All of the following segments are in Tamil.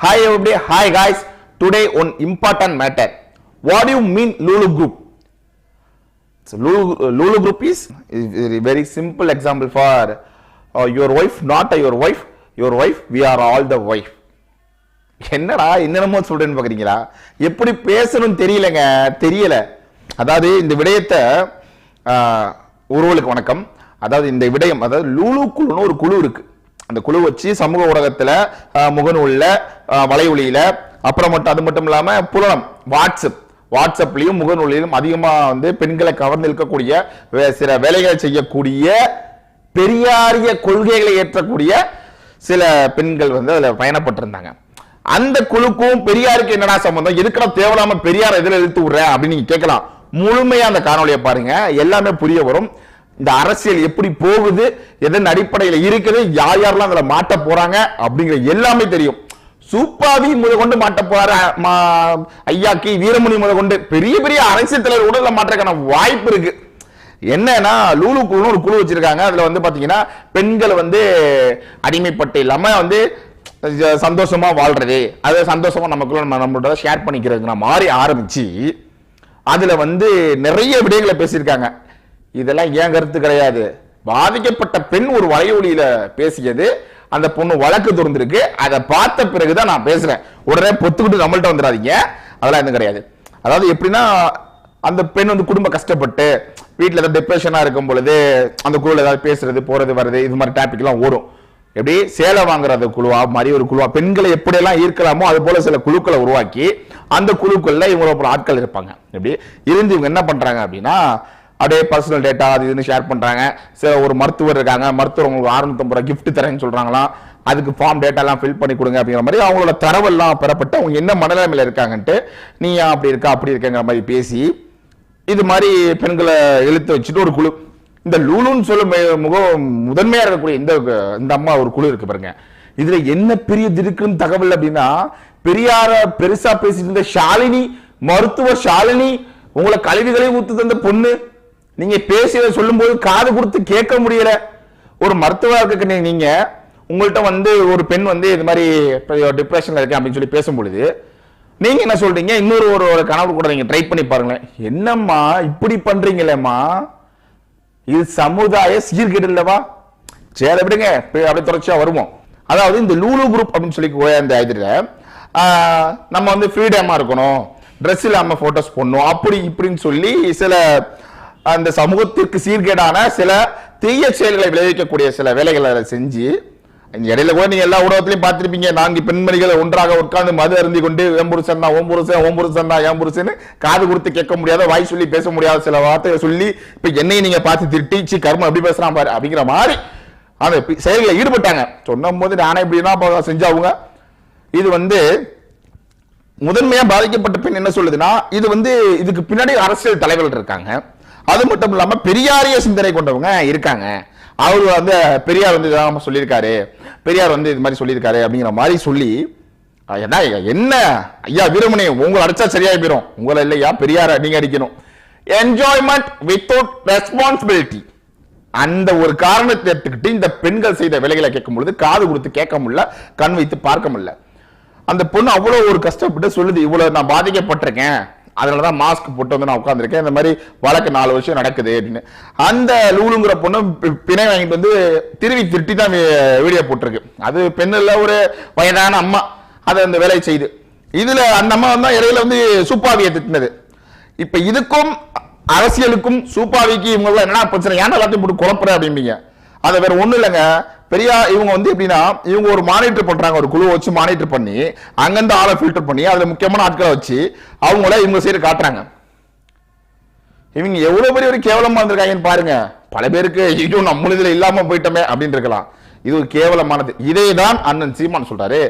Hi everybody, hi guys. Today one important matter. What do you mean Lulu group? So Lulu, uh, Lulu group is, is very, very simple example for uh, your wife, not your wife, your wife, we are all the wife. என்னடா என்னென்னமோ சொல்றேன்னு பாக்குறீங்களா எப்படி பேசணும்னு தெரியலங்க தெரியல அதாவது இந்த விடயத்தை ஆஹ், ஒருவளுக்கு வணக்கம் அதாவது இந்த விடயம் அதாவது லூலு குழுன்னு ஒரு குழு இருக்கு அந்த குழு வச்சு சமூக ஊடகத்துல ஆஹ், முகநூல்ல வலை வலைவொலியில அப்புறம் மட்டும் அது மட்டும் இல்லாம புலனம் வாட்ஸ்அப். வாட்ஸ்அப்லயும் முகநூலிலும் அதிகமா வந்து பெண்களை கவர்ந்து இருக்கக்கூடிய வே- சில வேலைகளை செய்யக்கூடிய பெரியாரிய கொள்கைகளை ஏற்றக்கூடிய சில பெண்கள் வந்து அதுல பயணப்பட்டிருந்தாங்க. அந்த குழுக்கும் பெரியாருக்கு என்னடா சம்பந்தம்? எதுக்குடா தேவையில்லாம பெரியார் எதில் இழுத்து விடுற? அப்படின்னு நீங்க கேட்கலாம். முழுமையா அந்த காணொலியை பாருங்க. எல்லாமே புரிய வரும். இந்த அரசியல் எப்படி போகுது? எதன் அடிப்படையில் இருக்குது? யார் யாரெல்லாம் அதில் மாட்ட போறாங்க? அப்படிங்கிற எல்லாமே தெரியும். சூப்பாவி முத கொண்டு மாட்ட போறாரு மா- கி வீரமணி முத கொண்டு பெரிய பெரிய அரசியல் தலைவர் உடல்ல மாற்றக்கான வாய்ப்பு இருக்கு. என்னன்னா லூலு குழுன்னு ஒரு குழு வச்சிருக்காங்க. அதுல வந்து பாத்தீங்கன்னா பெண்கள் வந்து அடிமைப்பட்டு இல்லாம வந்து சந்தோஷமா வாழ்றது. அது சந்தோஷமா நமக்குள்ள நம்ம நம்மளோட ஷேர் பண்ணிக்கிறதுங்கிற மாதிரி ஆரம்பிச்சு அதுல வந்து நிறைய விடயங்களை பேசியிருக்காங்க. இதெல்லாம் ஏன் கருத்து கிடையாது? பாதிக்கப்பட்ட பெண் ஒரு வலையொலியில பேசியது அந்த பொண்ணு வழக்கு தொடர்ந்துருக்கு அதை பார்த்த பிறகுதான் நான் பேசுறேன். உடனே பொத்துக்கிட்டு நம்மள்ட்ட வந்துடாதீங்க. அதெல்லாம் எதுவும் கிடையாது. அதாவது எப்படின்னா அந்த பெண் வந்து குடும்ப கஷ்டப்பட்டு வீட்டில் ஏதாவது டிப்ரெஷனாக இருக்கும் பொழுது அந்த குழுவில் ஏதாவது பேசுறது போறது வர்றது இது மாதிரி டாபிக்லாம் ஓடும். எப்படி? சேலை வாங்குறது குழுவா? மாதிரி ஒரு குழுவா? பெண்களை எப்படியெல்லாம் ஈர்க்கலாமோ அது போல சில குழுக்களை உருவாக்கி அந்த குழுக்கள்ல இவங்க ஆட்கள் இருப்பாங்க. எப்படி? இருந்து இவங்க என்ன பண்றாங்க அப்படின்னா அப்படியே பர்சனல் டேட்டா அது இதுன்னு ஷேர் பண்ணுறாங்க சில ஒரு மருத்துவர் இருக்காங்க. மருத்துவர் உங்களுக்கு அறுநூத்தம்பது ரூபா கிஃப்ட் தரேன்னு சொல்கிறாங்களா அதுக்கு ஃபார்ம் டேட்டாலாம் ஃபில் பண்ணி கொடுங்க அப்படிங்கிற மாதிரி அவங்களோட தரவெல்லாம் பெறப்பட்டு அவங்க என்ன மனநிலைமையில் இருக்காங்கன்ட்டு நீ ஏன் அப்படி இருக்கா? அப்படி இருக்கங்கிற மாதிரி பேசி இது மாதிரி பெண்களை இழுத்து வச்சுட்டு ஒரு குழு. இந்த லூலுன்னு சொல்லும் முகம் முதன்மையாக இருக்கக்கூடிய இந்த இந்த அம்மா ஒரு குழு இருக்கு பாருங்க. இதுல என்ன பெரிய இருக்குன்னு தகவல் அப்படின்னா பெரியார பெருசா பேசிட்டு இருந்த ஷாலினி மருத்துவ ஷாலினி உங்களை கழிவுகளை ஊத்து தந்த பொண்ணு நீங்க பேசியதை சொல்லும்போது காது கொடுத்து கேட்க முடியல. ஒரு மருத்துவருக்கு நீங்க உங்கள்கிட்ட வந்து ஒரு பெண் வந்து இது மாதிரி டிப்ரெஷன்ல இருக்கேன் அப்படின்னு சொல்லி பேசும்பொழுது நீங்க என்ன சொல்றீங்க? இன்னொரு ஒரு ஒரு கனவு கூட நீங்க ட்ரை பண்ணி பாருங்களேன். என்னம்மா இப்படி பண்றீங்களேம்மா? இது சமுதாய சீர்கேடு இல்லவா? சரி விடுங்க. அப்படியே தொடர்ச்சியா வருவோம். அதாவது இந்த லூலு குரூப் அப்படின்னு சொல்லி அந்த இந்த இதுல நம்ம வந்து ஃப்ரீடமா இருக்கணும். ட்ரெஸ் இல்லாம போட்டோஸ் போடணும். அப்படி இப்படின்னு சொல்லி சில அந்த சமூகத்திற்கு சீர்கேடான சில தீய செயல்களை விளைவிக்கக்கூடிய சில வேலைகளை செஞ்சு இடையில கூட நீங்க எல்லா ஊடகத்திலையும் பார்த்திருப்பீங்க நான்கு பெண்மணிகளை ஒன்றாக உட்கார்ந்து மது அருந்தி கொண்டு என் தான் ஓம் புருஷன் தான் என் காது கொடுத்து கேட்க முடியாத வாய் சொல்லி பேச முடியாத சில வார்த்தைகளை சொல்லி இப்ப என்னையும் நீங்க பார்த்து திட்டிச்சு கர்மம் எப்படி பேசுறான் பாரு அப்படிங்கிற மாதிரி அந்த செயல்களை ஈடுபட்டாங்க. சொன்னும் போது நானே இப்படின்னா செஞ்சாவுங்க செஞ்சவங்க. இது வந்து முதன்மையா பாதிக்கப்பட்ட பெண் என்ன சொல்லுதுன்னா இது வந்து இதுக்கு பின்னாடி அரசியல் தலைவர்கள் இருக்காங்க. அது மட்டும் இல்லாம பெரியாரிய சிந்தனை கொண்டவங்க இருக்காங்க. அவர் வந்து பெரியார் வந்து இதான் சொல்லியிருக்காரு. பெரியார் வந்து இது மாதிரி சொல்லியிருக்காரு அப்படிங்கிற மாதிரி சொல்லி என்ன என்ன? ஐயா வீரமணி உங்களை அடிச்சா சரியாயி போயிடும் உங்களை இல்லையா? பெரியார நீங்க அடிக்கணும். என்ஜாய்மெண்ட் வித்தவுட் ரெஸ்பான்சிபிலிட்டி அந்த ஒரு காரணத்தை எடுத்துக்கிட்டு இந்த பெண்கள் செய்த வேலைகளை கேட்கும் பொழுது காது கொடுத்து கேட்க முடியல கண் வைத்து பார்க்க முடியல. அந்த பொண்ணு அவ்வளோ ஒரு கஷ்டப்பட்டு சொல்லுது இவ்வளோ நான் பாதிக்கப்பட்டிருக்கேன். அதனால தான் மாஸ்க் போட்டு வந்து நான் உட்காந்துருக்கேன் இந்த மாதிரி வழக்கு நாலு வருஷம் நடக்குது அப்படின்னு. அந்த லூலுங்கிற பொண்ணு பிணை வாங்கிட்டு வந்து திருவி திருட்டி தான் வீடியோ போட்டிருக்கு. அது பெண்ணில் ஒரு வயதான அம்மா. அதை அந்த வேலையை செய்து. இதில் அந்த அம்மா வந்து இடையில வந்து சூப்பாவியை திட்டினது. இப்போ இதுக்கும் அரசியலுக்கும் சூப்பாவிக்கு இவங்க என்ன பிரச்சனை? ஏன் எல்லாத்தையும் போட்டு குழப்புற அப்படிம்பீங்க? அதை வேற ஒன்றும் இல்லைங்க. பெரியா இவங்க வந்து எப்படின்னா இவங்க ஒரு மானிட்டர் பண்றாங்க ஒரு குழுவை வச்சு மானிட்டர் பண்ணி அங்கிருந்து ஆளை ஃபில்டர் பண்ணி அதுல முக்கியமான ஆட்களை வச்சு அவங்கள இவங்க சைடு காட்டுறாங்க. இவங்க எவ்வளவு பெரிய ஒரு கேவலமா இருந்திருக்காங்கன்னு பாருங்க. பல பேருக்கு ஐயோ நம்ம இதுல இல்லாம போயிட்டோமே அப்படின்னு இருக்கலாம். இது ஒரு கேவலமானது. இதே தான் அண்ணன் சீமான் சொல்றாரு.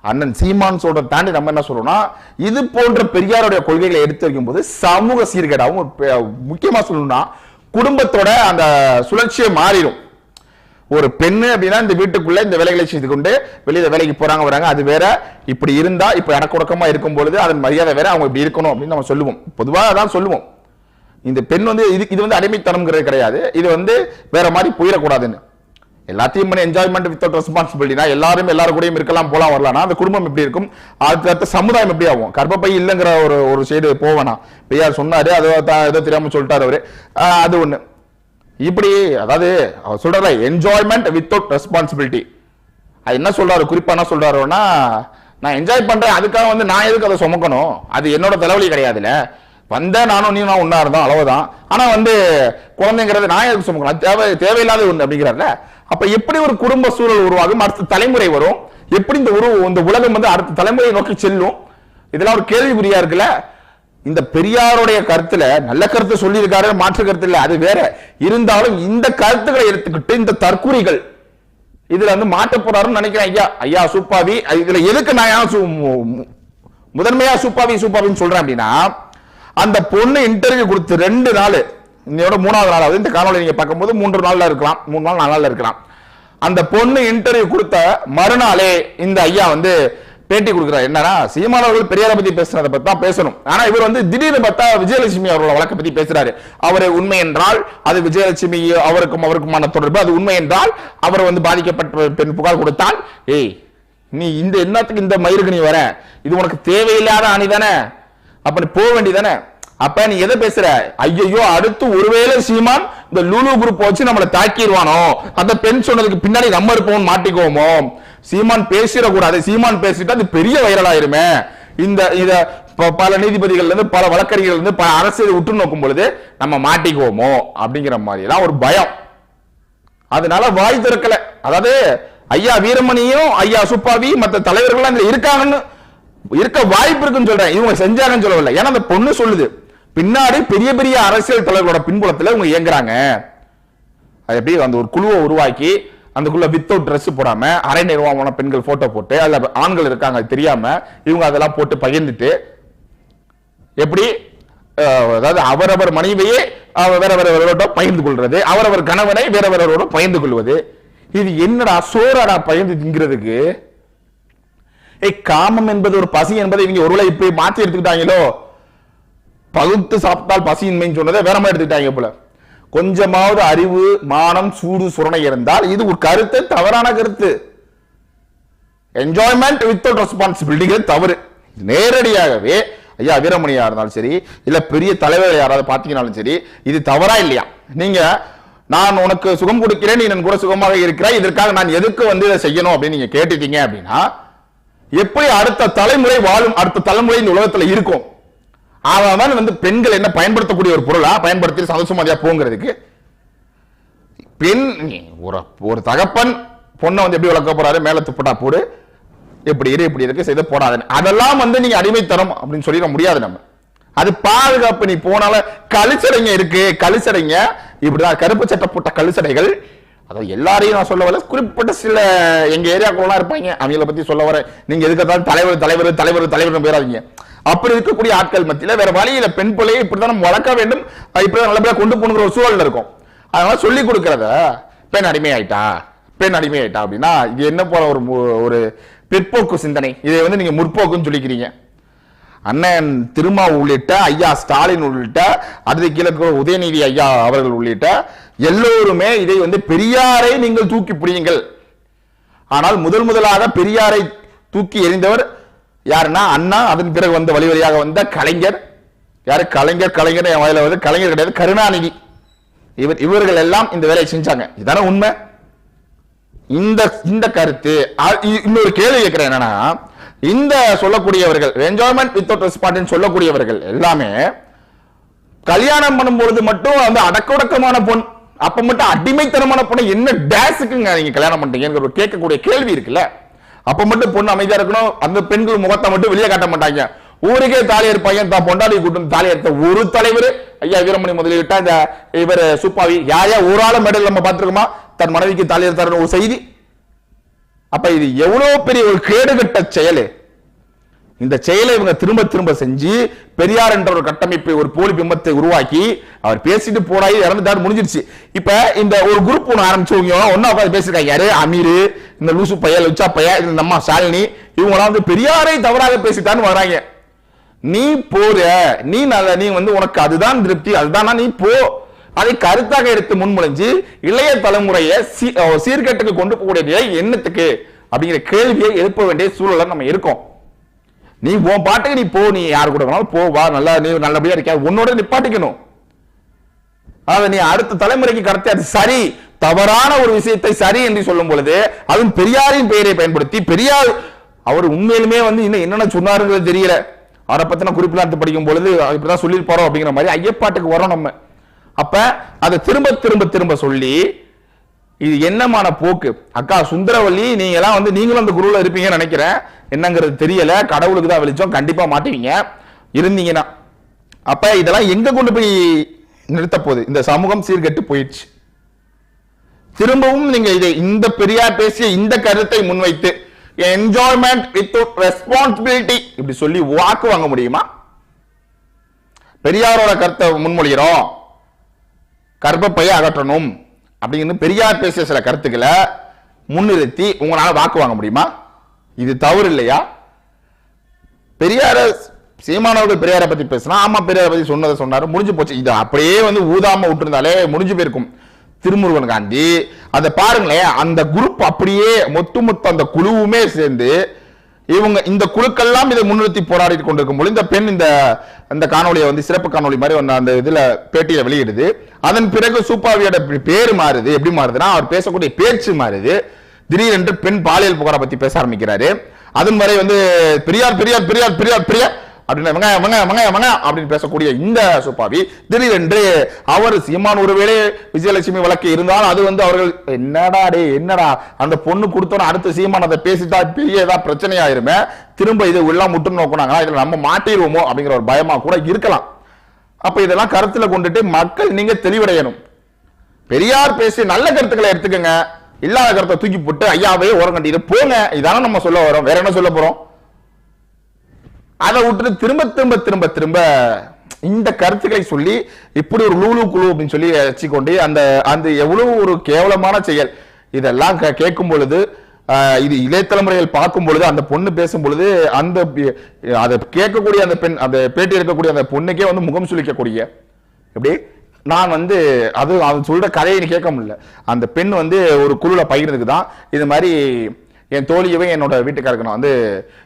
அண்ணன் சீமான் சொல்ற தாண்டி நம்ம என்ன சொல்றோம்னா இது போன்ற பெரியாருடைய கொள்கைகளை எடுத்து வைக்கும்போது சமூக சீர்கேடாகவும் பெ- முக்கியமா சொல்லணும்னா குடும்பத்தோட அந்த சுழற்சியை மாறிடும். ஒரு பெண்ணு அப்படின்னா இந்த வீட்டுக்குள்ள இந்த வேலைகளை செய்து கொண்டு வெளியில வேலைக்கு போறாங்க வராங்க. அது வேற இப்படி இருந்தா இப்ப இடக்குடக்கமா இருக்கும் பொழுது அதன் மரியாதை வேற அவங்க இப்படி இருக்கணும் அப்படின்னு நம்ம சொல்லுவோம். பொதுவாக அதான் சொல்லுவோம். இந்த பெண் வந்து இது இது வந்து அடிமைத்தனம்ங்கிறது கிடையாது. இது வந்து வேற மாதிரி போயிடக்கூடாதுன்னு. எல்லாத்தையும் பண்ணி என்ஜாய்மெண்ட் வித்தவுட் ரெஸ்பான்சிபிலிட்டினா எல்லாரும் எல்லாரும் கூடயும் இருக்கலாம் போலாம் வரலாம்னா அந்த குடும்பம் எப்படி இருக்கும்? அதுக்கு அடுத்த சமுதாயம் எப்படி ஆகும்? கர்ப்பப்பை இல்லைங்கிற ஒரு ஒரு சைடு போவேனா பெரியார் சொன்னாரு அதை ஏதோ தெரியாம சொல்லிட்டாரு அவரு. அது ஒண்ணு. இப்படி அதாவது அவர் சொல்றாரு என்ஜாய்மெண்ட் வித்தவுட் ரெஸ்பான்சிபிலிட்டி அது என்ன சொல்றாரு? குறிப்பா என்ன சொல்றாருன்னா நான் என்ஜாய் பண்றேன் அதுக்காக வந்து நான் எதுக்கு அதை சுமக்கணும்? அது என்னோட தலைவலி கிடையாதுல்ல. வந்த நானும் நீ நான் ஒன்றா இருந்தோம் அளவுதான் ஆனா வந்து குழந்தைங்கிறது நான் எதுக்கு சுமக்கணும்? அது தேவை தேவையில்லாத ஒன்று அப்படிங்கிறாருல. அப்ப எப்படி ஒரு குடும்ப சூழல் உருவாகும்? அடுத்த தலைமுறை வரும். எப்படி இந்த உரு இந்த உலகம் வந்து அடுத்த தலைமுறையை நோக்கி செல்லும்? இதெல்லாம் ஒரு கேள்விக்குறியா இருக்குல்ல. இந்த பெரியாருடைய கருத்துல நல்ல கருத்து சொல்லியிருக்காரு மாற்று கருத்து இல்லை அது வேற. இருந்தாலும் இந்த கருத்துக்களை எடுத்துக்கிட்டு இந்த தற்குறிகள் இதுல வந்து மாற்ற போறாருன்னு நினைக்கிறேன் ஐயா. ஐயா சூப்பாவி இதுல எதுக்கு நான் மு- மு- முதன்மையா சூப்பாவி சூப்பாவின்னு சொல்றேன் அப்படின்னா அந்த பொண்ணு இன்டர்வியூ கொடுத்து ரெண்டு நாள் இன்னையோட மூணாவது நாள் இந்த காணொளி நீங்க பார்க்கும்போது மூன்று நாள்ல இருக்கலாம் மூணு நாள் நாலு நாள்ல இருக்கலாம். அந்த பொண்ணு இன்டர்வியூ கொடுத்த மறுநாளே இந்த ஐயா வந்து பேட்டி கொடுக்குறாரு. என்னன்னா சீமான் அவர்கள் பெரியாரை பத்தி பேசுறதை பத்தி தான் பேசணும். ஆனா இவர் வந்து திடீர்னு பார்த்தா விஜயலட்சுமி அவரோட வழக்கை பத்தி பேசுறாரு. அவர் உண்மை என்றால் அது விஜயலட்சுமி அவருக்கும் அவருக்குமான தொடர்பு. அது உண்மை என்றால் அவர் வந்து பாதிக்கப்பட்ட பெண் புகார் கொடுத்தால் ஏய் நீ இந்த என்னத்துக்கு இந்த மயிருக்கு நீ வர? இது உனக்கு தேவையில்லாத அணி தானே? அப்ப நீ போக வேண்டியதானே அப்ப நீ எதை பேசுற? ஐயோ அடுத்து ஒருவேளை சீமான் இந்த லூலு குரூப் வச்சு நம்மளை தாக்கிடுவானோ அந்த பெண் சொன்னதுக்கு பின்னாடி நம்ம இருப்போம் மாட்டிக்குவோமோ? சீமான் பேசிடக்கூடாது சீமான் பேசிட்டு அது பெரிய வைரல் ஆயிருமே இந்த இத பல நீதிபதிகள்ல இருந்து பல வழக்கறிஞர்கள் இருந்து பல அரசியல் உற்று நோக்கும் பொழுது நம்ம மாட்டிக்குவோமோ அப்படிங்கிற மாதிரி எல்லாம் ஒரு பயம். அதனால வாய் திறக்கல. அதாவது ஐயா வீரமணியும் ஐயா சுப்பாவி மற்ற தலைவர்கள் அதுல இருக்காங்கன்னு இருக்க வாய்ப்பு இருக்குன்னு சொல்றேன். இவங்க செஞ்சாங்கன்னு சொல்லவில்லை. ஏன்னா அந்த பொண்ணு சொல்லுது பின்னாடி பெரிய பெரிய அரசியல் தலைவர்களோட பின்புலத்துல இவங்க இயங்குறாங்க. அது எப்படி அந்த ஒரு குழுவை உருவாக்கி அதுக்குள்ள வித்தவுட் ட்ரெஸ் போடாம அரை நிர்வாகமான பெண்கள் போட்டோ போட்டு அதுல ஆண்கள் இருக்காங்க தெரியாம இவங்க அதெல்லாம் போட்டு பகிர்ந்துட்டு எப்படி அதாவது அவரவர் மனைவியே வேற வேறவரோட பகிர்ந்து கொள்றது அவரவர் கணவனை வேற வேறவரோட பகிர்ந்து கொள்வது. இது என்னடா சோறாடா பகிர்ந்து திங்கிறதுக்கு ஏய் காமம் என்பது ஒரு பசி என்பதை இவங்க ஒருவேளை இப்படி மாத்தி எடுத்துக்கிட்டாங்களோ? பகுத்து சாப்பிட்டால் பசியின்மைன்னு சொன்னதை வேற மாதிரி எடுத்துக்கிட்டாங்க போல. கொஞ்சமாவது அறிவு மானம் சூடு சுரணை இருந்தால் இது ஒரு கருத்து தவறான கருத்து. என்ஜாய்மெண்ட் வித்தவுட் ரெஸ்பான்சிபிலிட்டிங்கிறது தவறு. நேரடியாகவே ஐயா வீரமணியா இருந்தாலும் சரி இல்ல பெரிய தலைவர் யாராவது பார்த்தீங்கனாலும் சரி இது தவறா இல்லையா? நீங்க நான் உனக்கு சுகம் கொடுக்கிறேன் நீ கூட சுகமாக இருக்கிறாய் இதற்காக நான் எதுக்கு வந்து இதை செய்யணும் அப்படின்னு நீங்க கேட்டுட்டீங்க அப்படின்னா எப்படி அடுத்த தலைமுறை வாழும் அடுத்த தலைமுறை இந்த உலகத்துல இருக்கும்? அவன் வந்து பெண்கள் என்ன பயன்படுத்தக்கூடிய ஒரு பொருளா பயன்படுத்தி சந்தோஷமாதியா போங்கிறதுக்கு? பெண் ஒரு ஒரு தகப்பன் பொண்ணை வந்து எப்படி வளர்க்க போறாரு? மேல துப்பட்டா போடு. எப்படி இரு இப்படி இருக்கு செய்த போடாத. அதெல்லாம் வந்து நீங்க அடிமைத்தனம் அப்படின்னு சொல்லிட முடியாது நம்ம. அது பாதுகாப்பு. நீ போனால கழிச்சடைங்க இருக்கு கழிச்சடைங்க. இப்படிதான் கருப்பு சட்டை போட்ட கழிச்சடைகள். அதாவது எல்லாரையும் நான் சொல்ல வரல. குறிப்பிட்ட சில எங்க ஏரியாக்குள்ளலாம் இருப்பாங்க. அவங்கள பத்தி சொல்ல வரேன். நீங்க எதுக்கு தலைவர் தலைவர் தலைவர் தலைவர் போயிடாதீங்க அப்படி இருக்கக்கூடிய ஆட்கள் மத்தியில் வேற வழியில பெண் பிள்ளையை இப்படிதான் நம்ம வளர்க்க வேண்டும் இப்படிதான் நல்லபடியாக கொண்டு போகணுங்கிற ஒரு சூழல் இருக்கும். அதனால சொல்லி கொடுக்கறத பெண் அடிமை ஆயிட்டா பெண் அடிமை ஆயிட்டா அப்படின்னா இது என்ன போல ஒரு ஒரு பிற்போக்கு சிந்தனை. இதை வந்து நீங்க முற்போக்குன்னு சொல்லிக்கிறீங்க. அண்ணன் திருமா உள்ளிட்ட ஐயா ஸ்டாலின் உள்ளிட்ட அது கீழே இருக்கிற உதயநிதி ஐயா அவர்கள் உள்ளிட்ட எல்லோருமே இதை வந்து பெரியாரை நீங்கள் தூக்கி பிடியுங்கள். ஆனால் முதல் முதலாக பெரியாரை தூக்கி எறிந்தவர் யாருன்னா அண்ணா அதன் பிறகு வந்த வழி வழியாக வந்த கலைஞர். யாரு? கலைஞர் கலைஞர் என் வயதில் வந்து கலைஞர் கிடையாது கருணாநிதி. இவர் இவர்கள் எல்லாம் இந்த வேலையை செஞ்சாங்க. இதானே உண்மை? இந்த இந்த கருத்து இன்னொரு கேள்வி கேட்கிறேன் என்னன்னா இந்த சொல்லக்கூடியவர்கள் என்ஜாய்மெண்ட் வித்தவுட் ரெஸ்பாண்ட் சொல்லக்கூடியவர்கள் எல்லாமே கல்யாணம் பண்ணும்பொழுது மட்டும் அந்த அடக்கொடக்கமான பொண் அப்ப மட்டும் அடிமைத்தனமான பொண்ணு என்ன டேஸுக்குங்க நீங்க கல்யாணம் பண்றீங்கங்கிற கேட்கக்கூடிய கேள்வி இருக்குல்ல? அப்ப மட்டும் பொண்ணு அமைதியா இருக்கணும். அந்த பெண்கள் முகத்தை மட்டும் வெளியே காட்ட மாட்டாங்க. ஊருக்கே தாலியர் பையன் தான் பொண்டாடி கூட்டம் தாலி எடுத்த ஒரு தலைவர் ஐயா வீரமணி முதலீட்டா இந்த இவர் சுப்பாவி யாரையா ஒரு ஆள மெடல் நம்ம பார்த்துருக்கோமா? தன் மனைவிக்கு தாலி எடுத்தாருன்னு ஒரு செய்தி. அப்ப இது எவ்வளவு பெரிய ஒரு கேடுகட்ட செயலு. இந்த செயலை இவங்க திரும்ப திரும்ப செஞ்சு பெரியார் என்ற ஒரு கட்டமைப்பை ஒரு போலி பிம்பத்தை உருவாக்கி அவர் பேசிட்டு போனாய் இறந்துட்டாரு முடிஞ்சிருச்சு. இப்ப இந்த ஒரு குரூப் ஒன்று ஆரம்பிச்சவங்க ஒன்னா உட்காந்து பேசிருக்காங்க. யாரு? அமீர் இந்த லூசு பையா லுச்சா பையா இந்த அம்மா ஷாலினி இவங்களாம் வந்து பெரியாரை தவறாக பேசிட்டான்னு வராங்க. நீ போற நீ நல்ல நீ வந்து உனக்கு அதுதான் திருப்தி அதுதானா நீ போ. அதை கருத்தாக எடுத்து முன்மொழிஞ்சு இளைய தலைமுறையை சீ- கொண்டு போகக்கூடிய எண்ணத்துக்கு என்னத்துக்கு? அப்படிங்கிற கேள்வியை எழுப்ப வேண்டிய சூழலை நம்ம இருக்கோம். நீ உன் பாட்டுக்கு நீ போ நீ யார் கூட வேணாலும் போ வா நல்லா நீ நல்லபடியா இருக்க உன்னோட நிப்பாட்டிக்கணும் அதாவது நீ அடுத்த தலைமுறைக்கு கடத்தி அது சரி. தவறான ஒரு விஷயத்தை சரி என்று சொல்லும் பொழுது அதுவும் பெரியாரின் பெயரை பயன்படுத்தி பெரியார் அவர் உண்மையிலுமே வந்து இன்னும் என்னென்ன சொன்னாருங்கிறது தெரியல. அவரை பத்தின குறிப்பில் படிக்கும் பொழுது இப்படிதான் சொல்லியிருப்பாரோ அப்படிங்கிற மாதிரி ஐயப்பாட்டுக்கு வரோம் நம்ம. அப்ப அதை திரும்ப திரும்ப திரும்ப சொல்லி இது என்னமான போக்கு? அக்கா சுந்தரவல்லி நீங்க எல்லாம் வந்து நீங்களும் அந்த குருவில் இருப்பீங்கன்னு நினைக்கிறேன். என்னங்கிறது தெரியல. கடவுளுக்கு தான் வெளிச்சம். கண்டிப்பா மாட்டுவீங்க. இருந்தீங்கன்னா. அப்ப இதெல்லாம் எங்க கொண்டு போய் நிறுத்த போகுது? இந்த சமூகம் சீர்கெட்டு போயிடுச்சு. திரும்பவும் நீங்க இதை இந்த பெரியார் பேசிய இந்த கருத்தை முன்வைத்து என்ஜாய்மெண்ட் வித் ரெஸ்பான்சிபிலிட்டி இப்படி சொல்லி வாக்கு வாங்க முடியுமா? பெரியாரோட கருத்தை முன்மொழிகிறோம். கர்ப்பப்பையை அகற்றணும். அப்படின்னு பெரியார் பேசிய சில கருத்துக்களை முன்னிறுத்தி உங்களால் வாக்கு வாங்க முடியுமா? இது தவறு இல்லையா? பெரியார சீமானவர்கள் பெரியாரை பத்தி பேசினா ஆமா பெரியாரை பத்தி சொன்னதை சொன்னாரு முடிஞ்சு போச்சு. இது அப்படியே வந்து ஊதாம விட்டுருந்தாலே முடிஞ்சு போயிருக்கும். திருமுருகன் காந்தி அதை பாருங்களேன் அந்த குரூப் அப்படியே மொத்து மொத்த அந்த குழுவுமே சேர்ந்து இவங்க இந்த குழுக்கள்லாம் இதை முன்னிறுத்தி போராடி கொண்டிருக்கும் பொழுது இந்த பெண் இந்த அந்த காணொலியை வந்து சிறப்பு காணொளி மாதிரி ஒன்று அந்த இதுல பேட்டியில் வெளியிடுது. அதன் பிறகு சூப்பாவியோட பேர் மாறுது. எப்படி மாறுதுன்னா அவர் பேசக்கூடிய பேச்சு மாறுது. திடீரென்று பெண் பாலியல் புகாரை பத்தி பேச ஆரம்பிக்கிறாரு. அதன் வரை வந்து பெரியார் பெரியார் பெரியார் பெரியார் பெரியார் அப்படின்னு வெங்காயம் வெங்காயம் வெங்காயம் வெங்காயம் அப்படின்னு பேசக்கூடிய இந்த சுப்பாவி திடீரென்று அவர் சீமான் ஒருவேளை விஜயலட்சுமி வழக்கு இருந்தால் அது வந்து அவர்கள் என்னடா டே என்னடா? அந்த பொண்ணு கொடுத்தோன்னு அடுத்த சீமான் அதை பேசிட்டா பெரிய ஏதாவது பிரச்சனையாயிருமே. திரும்ப இது எல்லாம் முட்டு நோக்குனாங்களா? இதுல நம்ம மாட்டிடுவோமோ அப்படிங்கிற ஒரு பயமா கூட இருக்கலாம். அப்ப இதெல்லாம் கருத்துல கொண்டுட்டு மக்கள் நீங்க தெளிவடையணும். பெரியார் பேசி நல்ல கருத்துக்களை எடுத்துக்கங்க. இல்லாத கருத்தை தூக்கி போட்டு ஐயாவே ஓரம் கட்டிட்டு போங்க. இதான நம்ம சொல்ல வரோம். வேற என்ன சொல்ல போறோம்? அதை விட்டுட்டு திரும்ப திரும்ப திரும்ப திரும்ப இந்த கருத்துக்களை சொல்லி இப்படி ஒரு லூலு குழு அப்படின்னு சொல்லி வச்சுக்கொண்டு அந்த அந்த எவ்வளவு ஒரு கேவலமான செயல். இதெல்லாம் கே- கேட்கும் பொழுது இது இளைய தலைமுறைகள் பார்க்கும் பொழுது அந்த பொண்ணு பேசும் பொழுது அந்த அதை கேட்கக்கூடிய அந்த பெண் அந்த பேட்டி எடுக்கக்கூடிய அந்த பொண்ணுக்கே வந்து முகம் சுழிக்கக்கூடிய எப்படி? நான் வந்து அது அவன் சொல்ற கதையை கேட்க முடியல. அந்த பெண் வந்து ஒரு குழுல பகிர்றதுக்கு தான் இது மாதிரி என் தோழியவே என்னோட வீட்டுக்காருக்கு நான் வந்து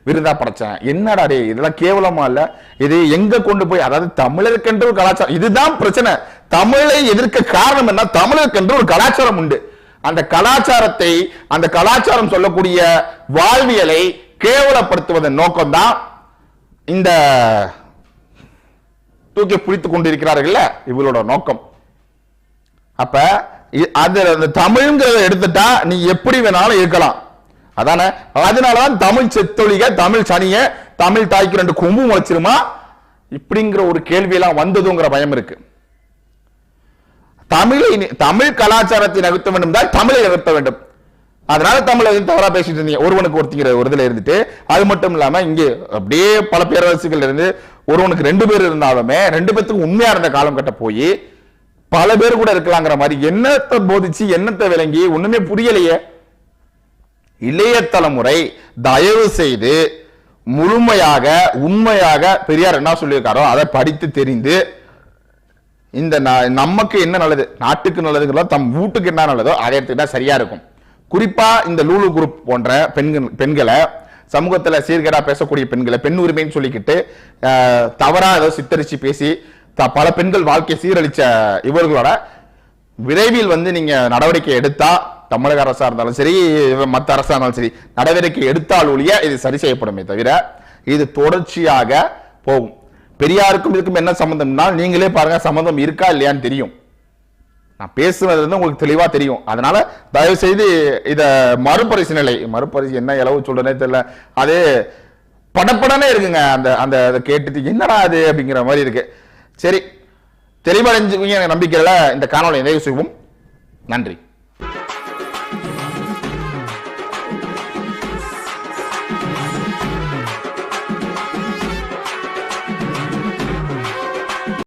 விருதா படைச்சேன். என்னடா டே இதெல்லாம் கேவலமா இல்ல? இது எங்க கொண்டு போய் அதாவது தமிழருக்கென்று ஒரு கலாச்சாரம் இதுதான் பிரச்சனை. தமிழை எதிர்க்க காரணம் என்ன? தமிழருக்கென்று ஒரு கலாச்சாரம் உண்டு. அந்த கலாச்சாரத்தை அந்த கலாச்சாரம் சொல்லக்கூடிய வாழ்வியலை கேவலப்படுத்துவதன் நோக்கம்தான் இந்த தூக்கி பிடித்து கொண்டிருக்கிறார்கள்ல? இவங்களோட நோக்கம். அப்ப அது அந்த தமிழ்ங்கிறத எடுத்துட்டா நீ எப்படி வேணாலும் இருக்கலாம். அதானே? அதனாலதான் தமிழ் செத்தொழிக தமிழ் சனிய தமிழ் தாய்க்கு ரெண்டு கொம்பு முளைச்சிருமா? இப்படிங்கிற ஒரு கேள்வியெல்லாம் வந்ததுங்கிற பயம் இருக்கு. தமிழை தமிழ் கலாச்சாரத்தை நகர்த்த வேண்டும் தான் தமிழை நகர்த்த வேண்டும். அதனால தமிழை வந்து தவறா பேசிட்டு இருந்தீங்க. ஒருவனுக்கு ஒருத்திங்கிற ஒரு இதுல இருந்துட்டு அது மட்டும் இல்லாம இங்கே அப்படியே பல பேரரசுகள் இருந்து ஒருவனுக்கு ரெண்டு பேர் இருந்தாலுமே ரெண்டு பேத்துக்கும் உண்மையா இருந்த காலம் கட்ட போய் பல பேர் கூட இருக்கலாங்கிற மாதிரி என்னத்தை போதிச்சு என்னத்தை விளங்கி ஒண்ணுமே புரியலையே. இளைய தலைமுறை தயவு செய்து முழுமையாக உண்மையாக பெரியார் என்ன சொல்லியிருக்காரோ அதை படித்து தெரிந்து இந்த நமக்கு என்ன நல்லது நாட்டுக்கு நல்லதுங்கிறதோ தம் வீட்டுக்கு என்ன நல்லதோ அதை எடுத்துக்கிட்டா சரியா இருக்கும். குறிப்பா இந்த லூலு குரூப் போன்ற பெண்கள் பெண்களை சமூகத்துல சீர்கேடா பேசக்கூடிய பெண்களை பெண் உரிமைன்னு சொல்லிக்கிட்டு தவறாக தவறா ஏதோ சித்தரிச்சு பேசி பல பெண்கள் வாழ்க்கையை சீரழிச்ச இவர்களோட விரைவில் வந்து நீங்க நடவடிக்கை எடுத்தா தமிழக அரசா இருந்தாலும் சரி மற்ற அரசா இருந்தாலும் சரி நடவடிக்கை எடுத்தால் ஒழிய இது சரி செய்யப்படுமே தவிர இது தொடர்ச்சியாக போகும். பெரியாருக்கும் இதுக்கும் என்ன சம்பந்தம்னா நீங்களே பாருங்க சம்பந்தம் இருக்கா இல்லையான்னு தெரியும். நான் பேசுவது வந்து உங்களுக்கு தெளிவாக தெரியும். அதனால தயவு செய்து இத மறுபரிசீலனை மறுபரிசு என்ன இளவு சொல்றேனே தெரியல. அது படப்படனே இருக்குங்க. அந்த அந்த அதை கேட்டுட்டு என்னடா அது அப்படிங்கிற மாதிரி இருக்கு. சரி தெளிவடைஞ்சுவீங்க நம்பிக்கையில இந்த காணொலி நிறைவு செய்வோம். நன்றி.